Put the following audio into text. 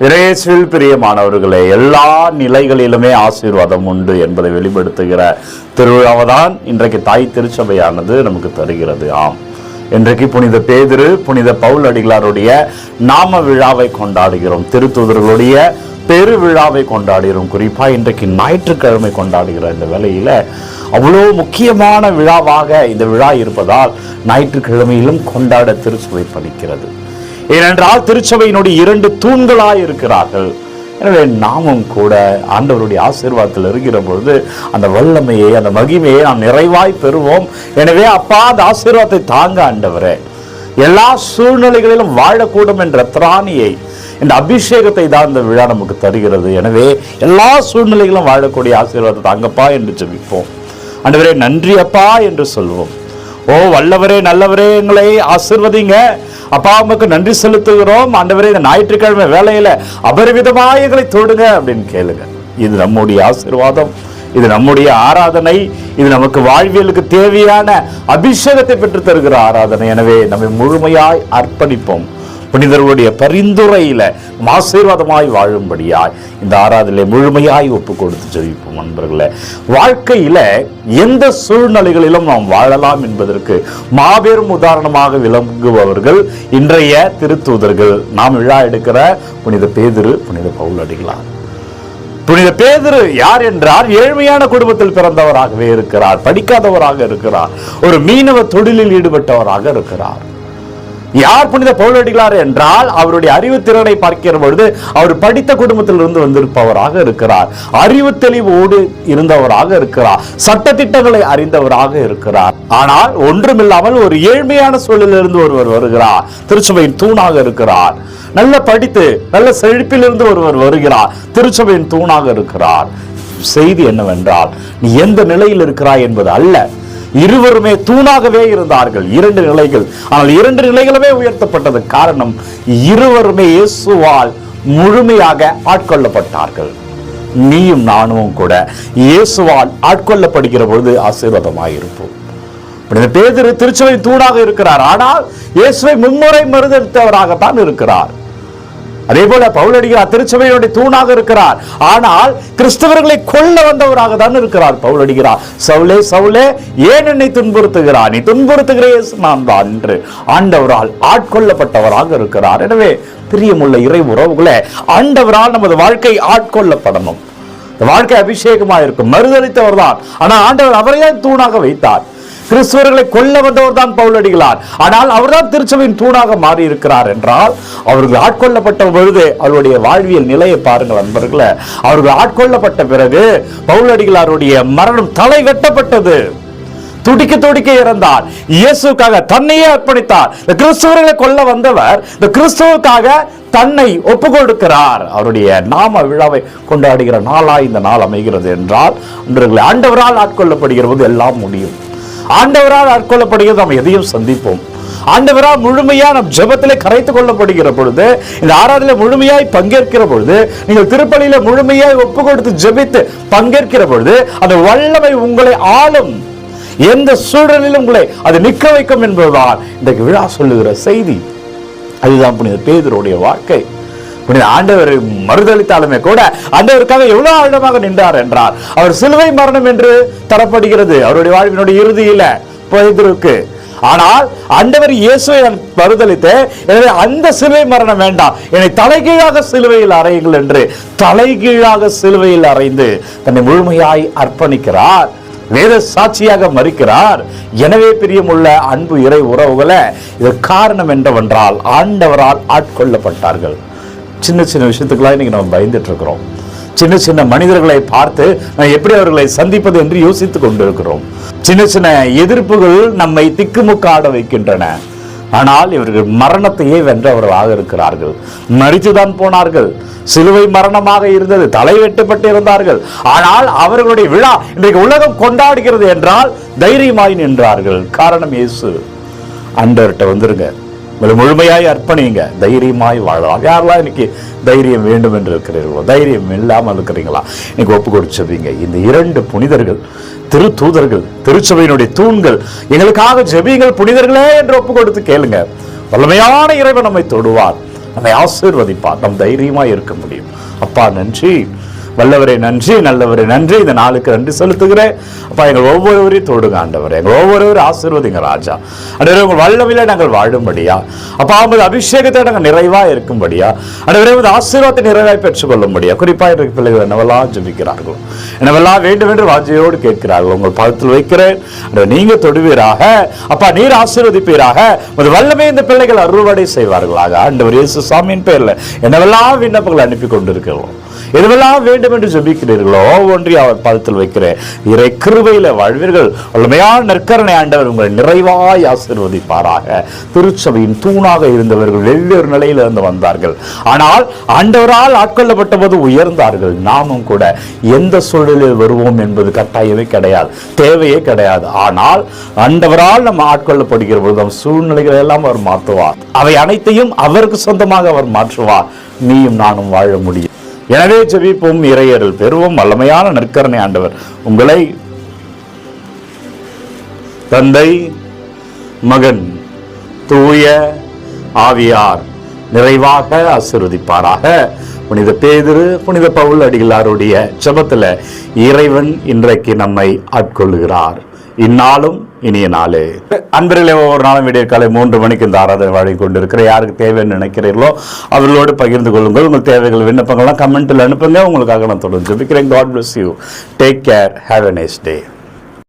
இறையேசுவில் பிரியமானவர்களே எல்லா நிலைகளிலுமே ஆசீர்வாதம் உண்டு என்பதை வெளிப்படுத்துகிற திருவிழாவைதான் இன்றைக்கு தாய் திருச்சபையானது நமக்கு தருகிறது. ஆம். இன்றைக்கு புனித பேதிரு புனித பவுல் அடிகளாருடைய நாம விழாவை கொண்டாடுகிறோம். திருத்தூதர்களுடைய பெரு விழாவை கொண்டாடுகிறோம். குறிப்பா இன்றைக்கு ஞாயிற்றுக்கிழமை கொண்டாடுகிற இந்த வேலையில அவ்வளோ முக்கியமான விழாவாக இந்த விழா இருப்பதால் ஞாயிற்றுக்கிழமையிலும் கொண்டாட திருச்சபை படிக்கிறது ஏனென்றால் திருச்சபையினுடைய இரண்டு தூண்களாய் இருக்கிறார்கள். எனவே நாமும் கூட ஆண்டவருடைய ஆசீர்வாதத்தில் இருக்கிற பொழுது அந்த வல்லமையை அந்த மகிமையை நாம் நிறைவாய் பெறுவோம். எனவே அப்பா அந்த ஆசீர்வாதத்தை தாங்க ஆண்டவரே. எல்லா சூழ்நிலைகளிலும் வாழக்கூடும் என்ற திராணியை இந்த அபிஷேகத்தை தான் இந்த விழா நமக்கு தருகிறது. எனவே எல்லா சூழ்நிலைகளும் வாழக்கூடிய ஆசீர்வாதத்தை தாங்கப்பா என்று ஜெபிப்போம். ஆண்டவரே நன்றி அப்பா என்று சொல்வோம். ஓ வல்லவரே நல்லவரே எங்களை ஆசிர்வதிங்க. அப்பா அம்மாக்கு நன்றி செலுத்துகிறோம். ஆண்டவரே இந்த ஞாயிற்றுக்கிழமை வேலையில அபரிவிதமாக எங்களை தொடுங்க அப்படின்னு கேளுங்க. இது நம்முடைய ஆசீர்வாதம். இது நம்முடைய ஆராதனை. இது நமக்கு வாழ்வியலுக்கு தேவையான அபிஷேகத்தை பெற்று தருகிற ஆராதனை. எனவே நம்மை முழுமையாய் அர்ப்பணிப்போம். புனிதர்களுடைய பரிந்துரையில ஆசீர்வாதமாய் வாழும்படியாய் இந்த ஆராதனை முழுமையாய் ஒப்பு கொடுத்து ஜெயிப்போம் நண்பர்களே. வாழ்க்கையில எந்த சூழ்நிலைகளிலும் நாம் வாழலாம் என்பதற்கு மாபெரும் உதாரணமாக விளங்குபவர்கள் இன்றைய திருத்தூதர்கள். நாம் விழா எடுக்கிற புனித பேதிரு புனித பவுலடிகளார் புனித பேதரு யார் என்றால் ஏழ்மையான குடும்பத்தில் பிறந்தவராகவே இருக்கிறார் படிக்காதவராக இருக்கிறார் ஒரு மீனவ தொழிலில் ஈடுபட்டவராக இருக்கிறார். யார் புனித பவுலடிகளார் என்றால் அவருடைய அறிவு திறனை பார்க்கிற பொழுது அவர் படித்த குடும்பத்திலிருந்து வந்திருப்பவராக இருக்கிறார். அறிவு தெளிவோடு இருந்தவராக இருக்கிறார். சட்ட திட்டங்களை அறிந்தவராக இருக்கிறார். ஆனால் ஒன்றுமில்லாமல் ஒரு ஏழ்மையான சூழலிலிருந்து ஒருவர் வருகிறார். திருச்சபையின் தூணாக இருக்கிறார். நல்ல படித்து நல்ல செழிப்பிலிருந்து ஒருவர் வருகிறார். திருச்சபையின் தூணாக இருக்கிறார். செய்தி என்னவென்றால் நீ எந்த நிலையில் இருக்கிறாய் என்பது அல்ல. இருவருமே தூணாகவே இருந்தார்கள். இரண்டு நிலைகள். ஆனால் இரண்டு நிலைகளுமே உயர்த்தப்பட்டது காரணம் இருவருமே இயேசுவால் முழுமையாக ஆட்கொள்ளப்பட்டார்கள். நீயும் நானும் கூட இயேசுவால் ஆட்கொள்ளப்படுகிற பொழுது ஆசீர்வாதமாக இருப்போம் பேதர் பேதிரு திருச்சபை தூணாக இருக்கிறார். ஆனால் இயேசுவை மும்முறை மறுதளித்தவராகத்தான் இருக்கிறார். அதே போல பவுலடிகளார் திருச்சபையுடைய தூணாக இருக்கிறார். ஆனால் கிறிஸ்தவர்களை கொல்ல வந்தவராக தான் இருக்கிறார் பவுலடிகிறார் சவுலே சவுலே ஏன் என்னை துன்புறுத்துகிறார் நீ துன்புறுத்துகிற நான் தான் என்று ஆண்டவரால் ஆட்கொள்ளப்பட்டவராக இருக்கிறார். எனவே பிரியமுள்ள இறை உறவுகளை ஆண்டவரால் நமது வாழ்க்கை ஆட்கொள்ளப்படணும். வாழ்க்கை அபிஷேகமா இருக்கும் மறுதளித்தவர் தான் ஆனால் ஆண்டவர் அவரையே தூணாக வைத்தார். கிறிஸ்துவர்களை கொல்ல வந்தவர் தான் பவுலடிகளார் ஆனால் அவர்தான் திருச்சபையின் தூணாக மாறி இருக்கிறார் என்றால் அவர்கள் ஆட்கொள்ளப்பட்ட பொழுது அவருடைய வாழ்வியல் நிலையை பாருங்கள் அன்பர்களை. அவர்கள் ஆட்கொள்ளப்பட்ட பிறகு பவுலடிகளாருடைய மரணம் தலை வெட்டப்பட்டது. துடிக்க துடிக்க இறந்தார். இயேசுக்காக தன்னையே அர்ப்பணித்தார். இந்த கிறிஸ்துவர்களை கொல்ல வந்தவர் இந்த கிறிஸ்துவுக்காக தன்னை ஒப்பு கொடுக்கிறார் அவருடைய நாம விழாவை கொண்டாடுகிற நாளாய் இந்த நாள் அமைகிறது என்றால் அன்றர்களை ஆண்டவரால் ஆட்கொள்ளப்படுகிற போது எல்லாம் முடியும். ஆண்டவரால் ஆட்கொள்ளப்படுகிறது. நாம் எதையும் சந்திப்போம். ஆண்டவரால் முழுமையா நம் ஜெபத்திலே கரைத்துக் கொள்ளப்படுகிற பொழுது இந்த ஆராதனை முழுமையாய் பங்கேற்கிற பொழுது நீங்கள் திருப்பலியில முழுமையாய் ஒப்பு கொடுத்து ஜெபித்து பங்கேற்கிற பொழுது அந்த வல்லமை உங்களை ஆளும். எந்த சூழலிலும் உங்களை அது நிற்க வைக்கும் என்பதுதான் இன்றைக்கு விழா சொல்லுகிற செய்தி. அதுதான் புனித பேதருடைய வாழ்க்கை. புனித ஆண்டவரை மறுதளித்தாலுமே கூட ஆண்டவருக்காக எவ்வளவு ஆழமாக நின்றார் என்றார். அவர் சிலுவை மரணம் என்று தரப்படுகிறது. அவருடைய வாழ்வினுடைய இறுதியில பேதுருக்கு ஆனால் ஆண்டவர் இயேசுவை நான் மறுதளித்து எனவே அந்த சிலுவை மரணம் வேண்டாம். என்னை தலைகீழாக சிலுவையில் அறையுங்கள் என்று தலைகீழாக சிலுவையில் அறைந்து தன்னை முழுமையாய் அர்ப்பணிக்கிறார். வேத சாட்சியாக மறிக்கிறார். எனவே பிரியமுள்ள அன்பு இறை உறவுகளை இது காரணம் என்னவென்றால் ஆண்டவரால் ஆட்கொள்ளப்பட்டார்கள். சின்ன சின்ன விஷயத்துக்கெல்லாம் இன்னைக்கு நம்ம பயந்துட்டு இருக்கிறோம் சின்ன சின்ன மனிதர்களை பார்த்து நான் எப்படி அவர்களை சந்திப்பது என்று யோசித்துக் கொண்டிருக்கிறோம். சின்ன சின்ன எதிர்ப்புகள் நம்மை திக்குமுக்காட வைக்கின்றன. ஆனால் இவர்கள் மரணத்தையே வென்றவர்களாக இருக்கிறார்கள். மறித்துதான் போனார்கள். சிலுவை மரணமாக இருந்தது. தலை வெட்டுப்பட்டு இருந்தார்கள் ஆனால் அவர்களுடைய விழா இன்றைக்கு உலகம் கொண்டாடுகிறது என்றால் தைரியமாய் நின்றார்கள். காரணம் இயேசு. அண்டர்கிட்ட வந்துருங்க. உங்களை முழுமையாய் அர்ப்பணிங்க தைரியமாய் வாழலாம். யாரெல்லாம் இன்னைக்கு தைரியம் வேண்டும் என்று இருக்கிறீர்களோ தைரியம் இல்லாமல் இருக்கிறீங்களா இன்னைக்கு ஒப்பு கொடுச்சவீங்க இந்த இரண்டு புனிதர்கள் திரு தூதர்கள் திருச்சபையினுடைய தூண்கள் எங்களுக்காக ஜெபியுங்கள் புனிதர்களே என்று ஒப்பு கொடுத்து கேளுங்க. வல்லமையான இறைவன் நம்மை தொடுவார். நம்மை ஆசீர்வதிப்பார். நம் தைரியமாய் இருக்க முடியும். அப்பா நன்றி. வல்லவரே நன்றி நல்லவரே நன்றி. இந்த நாளுக்கு நன்றி செலுத்துகிறேன். அப்பா எங்கள் ஒவ்வொருவரையும் தொடுங்க ஆண்டவர். எங்கள் ஒவ்வொருவரும் ஆசீர்வதிங்க ராஜா. அன்றைய உங்கள் வல்லவில நாங்கள் வாழும்படியா. அப்பா உங்கள் அபிஷேகத்தை நாங்கள் நிறைவா இருக்கும்படியா. அன்றைய உங்கள் ஆசீர்வாதத்தை நிறைவாய் பெற்றுக்கொள்ளும்படியா. குறிப்பாக இன்றைக்கு பிள்ளைகள் என்னவெல்லாம் ஜெபிக்கிறார்கள் என்னவெல்லாம் வேண்டும் என்று வாஞ்சையோடு கேட்கிறார்கள் உங்கள் பதத்தில் வைக்கிறேன். நீங்க தொடுவீராக. அப்பா நீர் ஆசீர்வதிப்பீராக. உமது வல்லமே இந்த பிள்ளைகள் அறுவடை செய்வார்களாக. ஆண்டவர் இயேசு சாமியின் பேர்ல என்னவெல்லாம் விண்ணப்பங்கள் அனுப்பி கொண்டிருக்கிறோம் எதுவெல்லாம் வேண்டும் என்று ஜெபிக்கிறீர்களோ ஒன்றி அவர் பாதத்தில் வைக்கிறேன். இறை கிருபையில வாழ்வீர்கள். வல்லமையான நற்கரணை ஆண்டவர் உங்களை நிறைவாய் ஆசிர்வதிப்பாராக. திருச்சபையின் தூணாக இருந்தவர்கள் வெவ்வேறு நிலையிலிருந்து வந்தார்கள். ஆனால் ஆண்டவரால் ஆட்கொள்ளப்பட்ட போது உயர்ந்தார்கள். நாமும் கூட எந்த சூழலில் வருவோம் என்பது கட்டாயமே கிடையாது. தேவையே கிடையாது. ஆனால் ஆண்டவரால் நம்ம ஆட்கொள்ளப்படுகிற பொழுது நம் சூழ்நிலைகளை எல்லாம் அவர் மாற்றுவார். அவை அனைத்தையும் அவருக்கு சொந்தமாக அவர் மாற்றுவார். நீயும் நானும் வாழ முடியும். எனவே ஜெபிப்போம் இறையர்கள் பெருவும் வல்லமையான நற்கரணை ஆண்டவர். உங்களை தந்தை மகன் தூய ஆவியார் நிறைவாக ஆசிர்வதிப்பாராக. புனித பேதிரு புனித பவுல் அடிகளாருடைய ஜபத்தில் இறைவன் இன்றைக்கு நம்மை ஆட்கொள்ளுகிறார். இந்நாளும் இனிய நாளே. அன்பர்களே ஒவ்வொரு நாளும் விடிய காலை மூன்று மணிக்கு இந்த ஆராதனை வழங்கி கொண்டிருக்கிற யாருக்கு தேவைன்னு நினைக்கிறீர்களோ அவர்களோடு பகிர்ந்து கொள்ளுங்கள். உங்கள் தேவைகள் விண்ணப்பங்கள்லாம் கமெண்ட்டில் அனுப்புங்க. உங்களுக்காக நான் தொடர்ந்து ஜெபிக்கிறேன். God bless you take care have a nice day